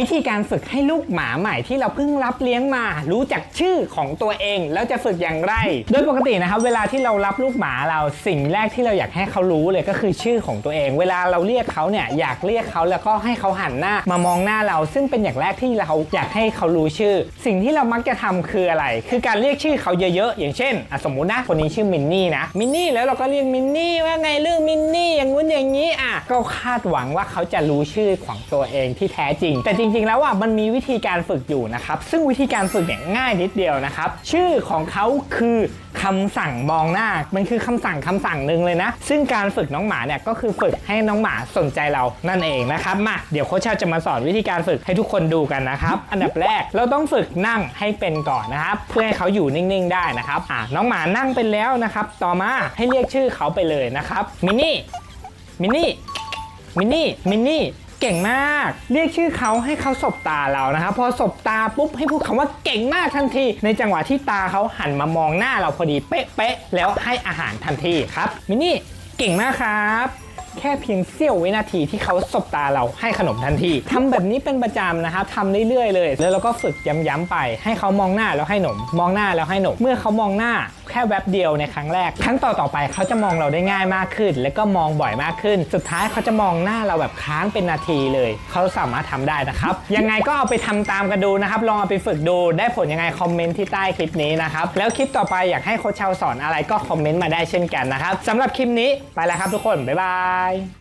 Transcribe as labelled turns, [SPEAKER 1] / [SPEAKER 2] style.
[SPEAKER 1] วิธีการฝึกให้ลูกหมาใหม่ที่เราเพิ่งรับเลี้ยงมา รู้จักชื่อของตัวเอง แล้วจะฝึกอย่างไร โดยปกตินะครับ เวลาที่เรารับลูกหมาเราสิ่งแรกที่เราอยากให้เขารู้เลยก็คือชื่อของตัวเอง เวลาเราเรียกเขาเนี่ยอยากเรียกเขาแล้วก็ให้เขาหันหน้ามามองหน้าเรา ซึ่งเป็นอย่างแรกที่เราอยากให้เขารู้ชื่อ สิ่งที่เรามักจะทำคืออะไร คือการเรียกชื่อเขาเยอะๆอย่างเช่นสมมุตินะคนนี้ชื่อมินนี่นะมินนี่แล้วเราก็เรียกมินนี่ว่าไงเรื่องมินนี่อย่าง ก็คาดหวังว่าเขาจะรู้ชื่อของตัวเองที่แท้จริง แต่จริง ๆ แล้วอะมันมีวิธีการฝึกอยู่นะครับ ซึ่งวิธีการฝึกเนี่ยง่ายนิดเดียวนะครับ ชื่อของเขาคือคำสั่งมองหน้า มันคือคำสั่งคำสั่งหนึ่งเลยนะ ซึ่งการฝึกน้องหมาเนี่ยก็คือฝึกให้น้องหมาสนใจเรานั่นเองนะครับมาเดี๋ยวโค้ชเชาจะมาสอนวิธีการฝึกให้ทุกคนดูกันนะครับอันดับแรกเราต้องฝึกนั่งให้เป็นก่อนนะครับเพื่อให้เขาอยู่นิ่งๆ ได้นะครับอะน้องหมานั่งเป็นแล้วนะครับ ต่อมาให้เรียกชื่อเขาไปเลยนะครับมินนี่มินนี่ มินนี่ มินนี่ เก่งมาก เรียกชื่อเขาให้เขาสบตาเรานะครับ พอสบตาปุ๊บให้พูดคำว่าเก่งมากทันที ในจังหวะที่ตาเขาหันมามองหน้าเราพอดีเป๊ะๆแล้วให้อาหารทันทีครับ มินนี่ เก่งมากครับ แค่เพียงเสี้ยววินาทีที่เขาสบตาเราให้ขนมทันทีทำแบบนี้เป็นประจำนะครับทำเรื่อยๆเลย แล้วเราก็ฝึกย้ำๆไป ให้เขามองหน้าแล้วให้หนม มองหน้าแล้วให้หนม เมื่อเขามองหน้าแค่แวบเดียวในครั้งแรก ครั้งต่อๆไปเขาจะมองเราได้ง่ายมากขึ้น แล้วก็มองบ่อยมากขึ้น สุดท้ายเขาจะมองหน้าเราแบบค้างเป็นนาทีเลย เขาสามารถทำได้นะครับ ยังไงก็เอาไปทำตามกันดูนะครับ ลองเอาไปฝึกดู ได้ผลยังไงคอมเมนต์ที่ใต้คลิปนี้นะครับ แล้วคลิปต่อไปอยากให้โค้ชเชาสอนอะไรก็คอมเมนต์มาได้เช่นกันนะครับสำหรับคลิปนี้ไปแล้วครับทุกคน บ๊ายบาย Bye.